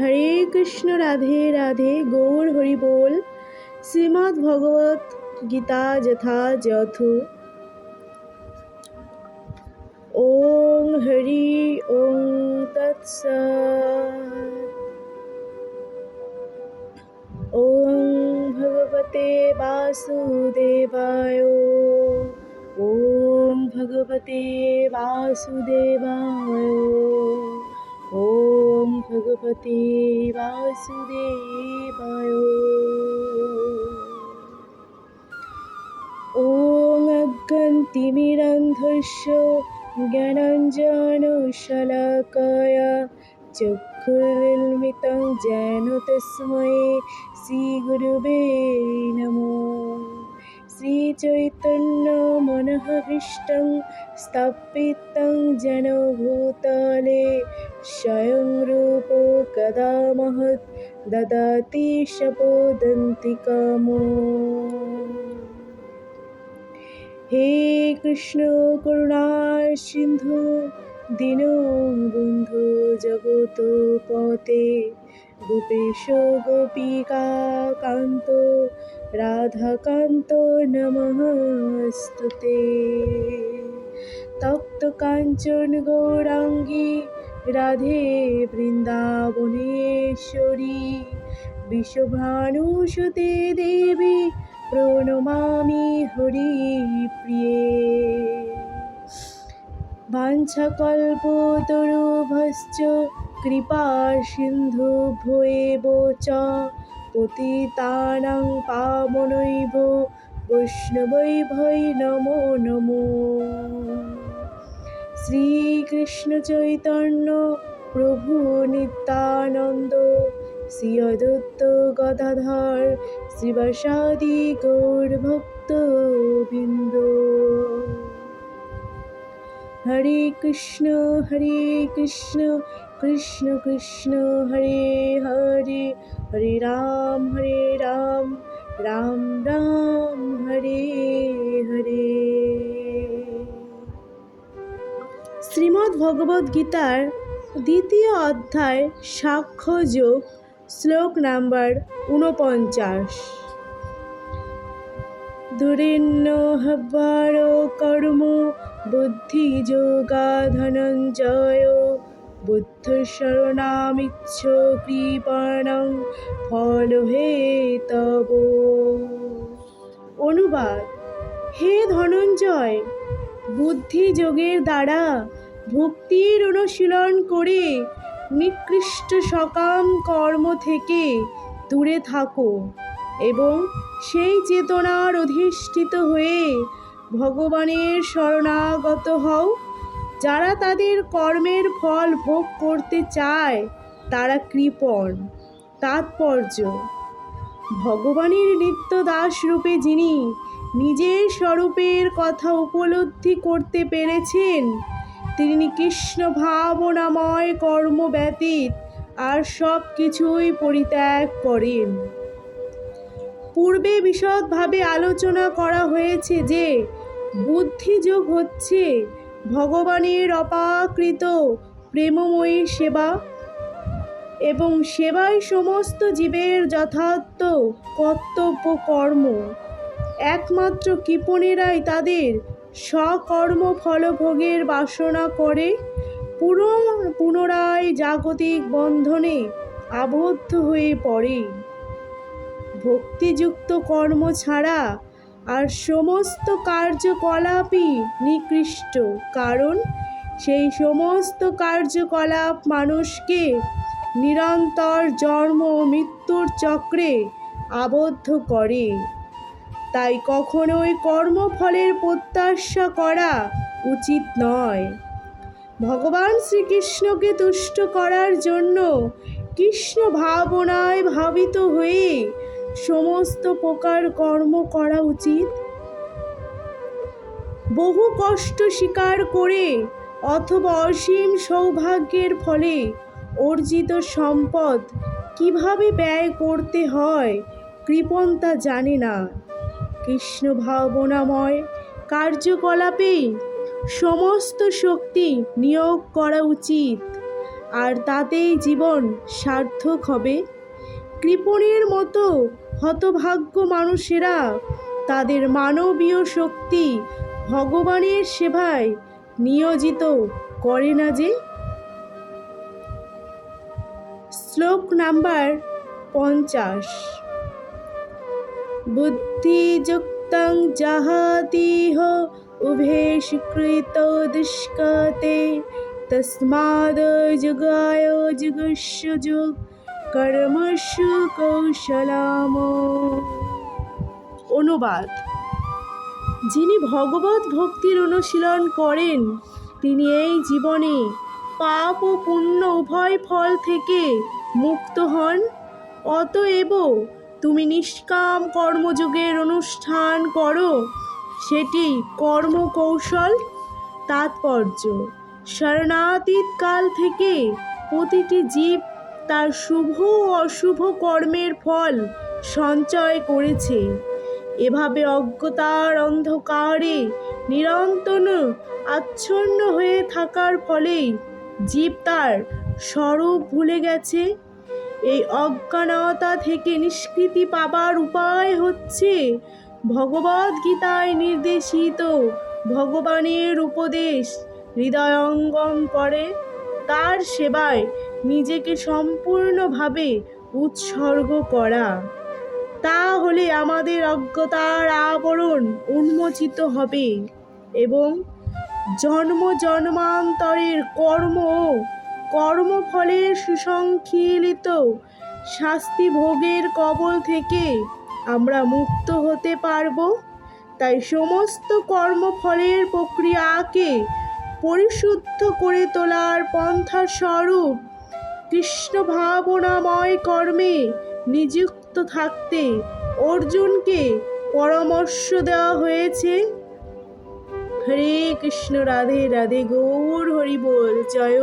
হরে কৃষ্ণ রাধে রাধে, গৌর হরি বল। শ্রীমদ্ ভগবত গীতা যথা যথ। ওং হরি ওং তৎস। ওং ভগবতে বাসুদেবায়। ওম ভগবতে বাসুদেবায়। ভগবতে বাসুদেবায় ওং অজ্ঞন্তিমিরন্ধস্য জ্ঞানঞ্জনশলাকয়া চক্ষুর্মিতং যেন তস্মৈ শ্রীগুরুবে নমো শ্রীচৈতন্য মনঃভীষ্টং স্থাপিতং যেন ভূতলে স্বয়ং রূপ কদা মহৎ দদাতি শপোদন্তি কাম হে কৃষ্ণ করুণা সিন্ধু দীনবন্ধু জগত পথে গোপেশ গোপিকা কান্ত রাধাকান্ত নমস্তুতে তপ্ত কাঞ্চন গৌরাঙ্গী রাধে বৃন্দাবনেশ্বরী বিশ্বভানুসুতে দেবী প্রণমামি হরি প্রিয়ে বাঞ্ছাকল্পতরুভশ্চ কৃপা সিন্ধু ভয়েব চ, পতিতানাং পাবনৈব বৈষ্ণবৈ নমো নমো। শ্রীকৃষ্ণ চৈতন্য প্রভু নিত্যানন্দ শ্রী অদত্ত গদাধর, শ্রীবাসাদি গৌর ভক্ত বৃন্দ হরে কৃষ্ণ হরে কৃষ্ণ কৃষ্ণ কৃষ্ণ হরে হরে হরে রাম হরে রাম রাম রাম, হরে হরে। শ্রীমদ্ ভগবদ্ গীতার দ্বিতীয় অধ্যায় সাক্ষ্য যোগ শ্লোক নাম্বার ঊনপঞ্চাশ। দুরিন্ন হব্বার কর্ম বুদ্ধি যোগা ধনঞ্জয় বুদ্ধ শরণামিচ্ছ কৃপণং ফল হে তব অনুবাদ, হে ধনঞ্জয় বুদ্ধি যোগের দ্বারা ভক্তির অনুশীলন করে নিকৃষ্ট সকাম কর্ম থেকে দূরে থাকো এবং সেই চেতনার অধিষ্ঠিত হয়ে ভগবানের শরণাগত হও। যারা তাদের কর্মের ফল ভোগ করতে চায়, তারা কৃপণ, তাৎপর্য। ভগবানের নিত্য দাস রূপে যিনি নিজের স্বরূপের কথা উপলব্ধি করতে পেরেছেন, তিনি কৃষ্ণ ভাবনাময় কর্ম ব্যতীত আর সব কিছুই পরিত্যাগ করেন। পূর্বে বিশদভাবে আলোচনা করা হয়েছে যে, বুদ্ধিযোগ হচ্ছে ভগবানের অপাকৃত প্রেমময়ী সেবা এবং সেবাই সমস্ত জীবের যথার্থ কর্তব্য কর্ম একমাত্র কৃপণেরাই তাদের সকর্ম ফলভোগের বাসনা করে। পুনরায় জাগতিক বন্ধনে আবদ্ধ হয়ে পড়ে। ভক্তিযুক্ত কর্ম ছাড়া আর সমস্ত কার্যকলাপই নিকৃষ্ট, কারণ সেই সমস্ত কার্যকলাপ মানুষকে নিরন্তর জন্ম ও মৃত্যুর চক্রে আবদ্ধ করে। তাই কখনোই কর্মফলের প্রত্যাশা করা উচিত নয়। ভগবান শ্রীকৃষ্ণকে তুষ্ট করার জন্য কৃষ্ণ ভাবনায় ভাবিত হয়ে সমস্ত প্রকার কর্ম করা উচিত। বহু কষ্ট স্বীকার করে অথবা অসীম সৌভাগ্যের ফলে অর্জিত সম্পদ কীভাবে ব্যয় করতে হয় কৃপণ তা জানে না। কৃষ্ণ ভাবনাময় কার্যকলাপেই সমস্ত শক্তি নিয়োগ করা উচিত, আর তাতেই জীবন সার্থক হবে। কৃপণের মতো হতভাগ্য মানুষেরা তাদের মানবীয় শক্তি ভগবানের সেবায় নিয়োজিত করে না যে? শ্লোক নাম্বার পঞ্চাশ। বুদ্ধিযুক্তং যাহাতিহ উভে স্বীকৃত দুষ্কতে তস্মাদ যুগায় যুগস্য যুগ কর্মসু কৌশলাম অনুবাদ। যিনি ভগবত ভক্তির অনুশীলন করেন, তিনি এই জীবনে পাপ ও পুণ্য উভয় ফল থেকে মুক্ত হন। অতএব তুমি নিষ্কাম কর্মযোগের অনুষ্ঠান করো, সেটি কর্মকৌশল, তাৎপর্য। শরণাতীত কাল থেকে প্রতিটি জীব তার শুভ ও অশুভ কর্মের ফল সঞ্চয় করেছে। এভাবে অজ্ঞতার অন্ধকারে নিরন্তর আচ্ছন্ন হয়ে থাকার ফলেই জীব তার স্বরূপ ভুলে গেছে। এই অজ্ঞানতা থেকে নিষ্কৃতি পাবার উপায় হচ্ছে ভগবদ গীতায় নির্দেশিত ভগবানের উপদেশ হৃদয়ঙ্গম করে। তার সেবায় নিজেকে সম্পূর্ণভাবে উৎসর্গ করা। তাহলে আমাদের অজ্ঞতার আবরণ উন্মোচিত হবে এবং জন্ম জন্মান্তরের কর্ম কর্মফলের সুসংখ্যিলিত শাস্তি ভোগের কবল থেকে আমরা মুক্ত হতে পারব। তাই সমস্ত কর্মফলের প্রক্রিয়াকে পরিশুদ্ধ করে তোলার পন্থা স্বরূপ কৃষ্ণ ভাবনাময় কর্মে নিযুক্ত থাকতে অর্জুনকে পরামর্শ দেওয়া হয়েছে। হরে কৃষ্ণ, রাধে রাধে, গৌর, হরি বল, জয়।